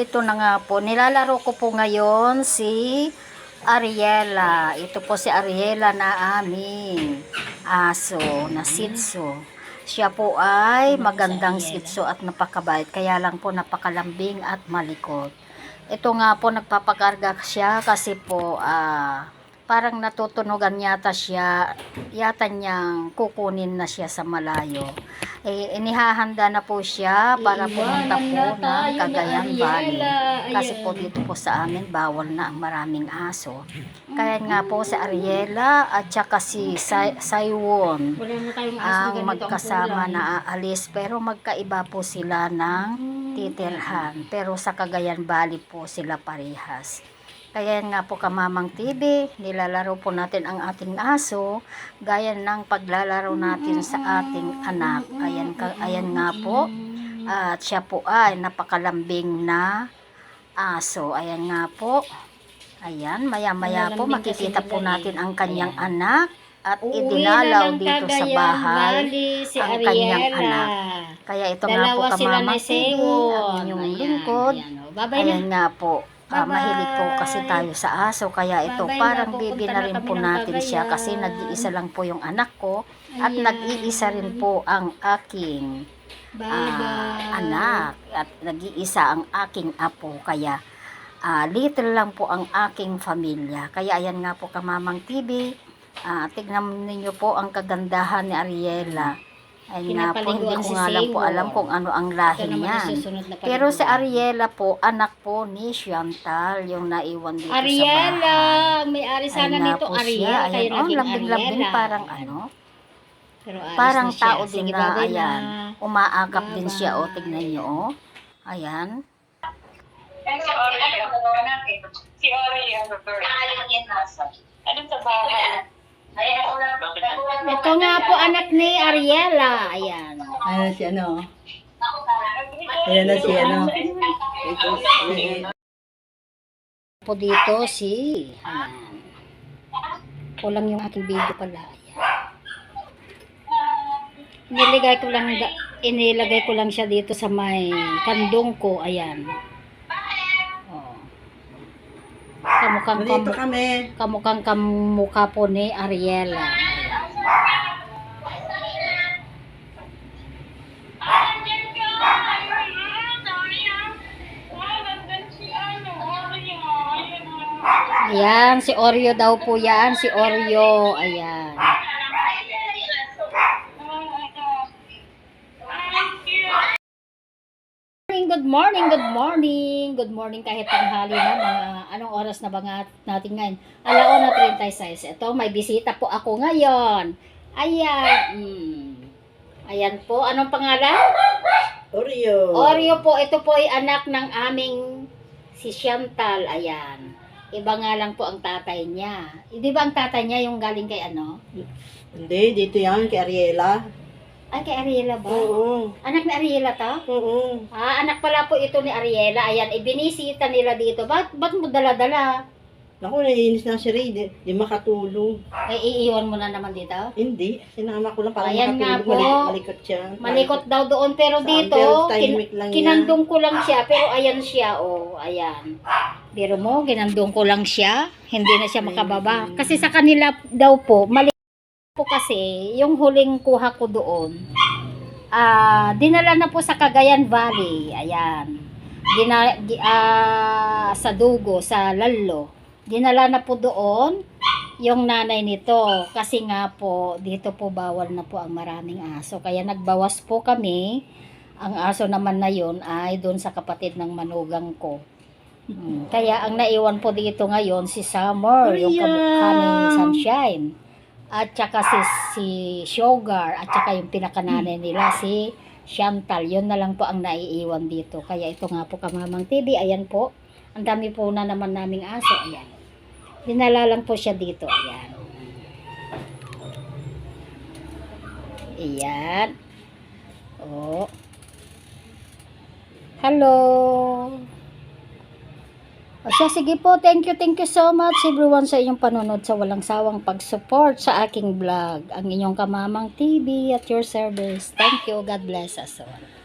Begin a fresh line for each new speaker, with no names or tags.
ito na nga po. Nilalaro ko po ngayon si Ariela. Ito po si Ariela na aming aso na sitso. Siya po ay magandang sitso at napakabait. Kaya lang po napakalambing at malikot. Ito nga po nagpapakarga siya kasi po ah, parang natutunugan yata siya. Yata niyang kukunin na siya sa malayo. Eh, inihahanda na po siya para pumunta po ng Cagayan Valley. Kasi po dito po sa amin, bawal na ang maraming aso. Kaya nga po si Ariela at saka si Sai- Saiwon ang magkasama na aalis pero magkaiba po sila ng titirhan. Pero sa Cagayan Valley po sila parehas. Kaya nga po kamamang TV, nilalaro po natin ang ating aso, gaya ng paglalaro natin sa ating anak. Ayan, ka, ayan nga po, at siya po ay napakalambing na aso. Ayan nga po. Ayan, maya-maya po makikita po natin ang kanyang anak at
Uuwi
idinalaw dito sa bahay
si
ang kanyang
Ariela.
anak. Kaya ito nga po
Dalawa
kamamang TV, ang inyong
Ayan,
lingkod.
ayan, oh. Na.
Ayan nga po.
Bye-bye.
mahilig po kasi tayo sa aso kaya ito
Bye-bye
parang bibi na rin po natin siya kasi nag-iisa lang po yung anak ko at
Ayan.
nag-iisa rin po ang aking
Bye-bye.
anak at nag-iisa ang aking apo kaya ah, little lang po ang aking pamilya kaya ayan nga po kamamang TV ah, tignan ninyo po ang kagandahan ni Ariela ay nga po hindi ko
si
nga lang po alam kung ano ang lahi niyan pero si. Ariela po anak po ni Chantal yung naiwan dito
Ariela,
sa bahay
ang may-ari sana
nga
nito
po
Ariel,
siya.
kayo
Ayan, oh, lambing-lambing
Ariela.
parang ano,
Pero
parang tao din
Sige,
na, ayan, umaakap din siya, o,
Bye-bye.
tignan nyo, o, ayan,
Si Oreo. Si Oreo. Ano sa bahay?
Ito nga po anak ni Ariela. Ayan.
Ano si ano? Ayan na si ano?
Po dito si, ayan, kulang yung aking video pala, ayan. Nilagay ko lang, inilagay ko lang siya dito sa may kandong ko, ayan. Oh. Kamukhang
Nandito
kamu-
kami.
kamukhang kamukha po ni Ariela. Ayan, si Oreo daw po yan. Si Oreo. Ayan. Good morning, good morning. Good morning kahit tanghali na. Mga anong oras na ba nga natin ngayon? Alauna 36. Ito, may bisita po ako ngayon. Ayan. Mm. Ayan po. Anong pangalan?
Oreo.
Oreo po, ito po ay anak ng aming si Chantal, ayan. Iba nga lang po ang tatay niya. Eh, Di ba ang tatay niya yung galing kay ano?
Hindi, dito yan, kay Ariela.
Ay, kay Ariela ba?
Oo.
Anak ni Ariela to?
Oo.
Ah, anak pala po ito ni Ariela. Ayan, ibinisita nila dito. Ba't, ba't mo dala-dala?
Naku, naiinis na si Ray. Di, di makatulong.
Eh, iiwan mo na naman dito?
Hindi. Sinama ko lang para
Ayan nga
makatulong.
po.
Mali- malikot siya.
Malikot daw doon, pero
Saan?
dito, kin-
lang yan.
kinandong ko lang siya, pero ayan siya, oh, ayan. Pero mo, kinandong ko lang siya, hindi na siya makababa. Kasi sa kanila daw po, mali po kasi, yung huling kuha ko doon, ah, dinala na po sa Cagayan Valley, ayan. Gina, gi- ah, sa Dugo, sa Lalo. Dinala na po doon, yung nanay nito. Kasi nga po, dito po bawal na po ang maraming aso. Kaya nagbawas po kami. Ang aso naman na yun ay doon sa kapatid ng manugang ko. Mm, Kaya ang naiwan po dito ngayon si Summer, yung ni Sunshine. At saka si, si Sugar, at saka yung pinakananay nila si Chantal. Yun na lang po ang naiiwan dito. Kaya ito nga po kamamang TV. Ayan po. Ang dami po na naman naming aso. Ayan. Dinala lang po siya dito. Ayan. Ayan. Oh. Hello. O sige po. Thank you, thank you so much everyone sa inyong panunod sa walang sawang pag-support sa aking vlog. Ang inyong kamamang TV at your service. Thank you. God bless us all.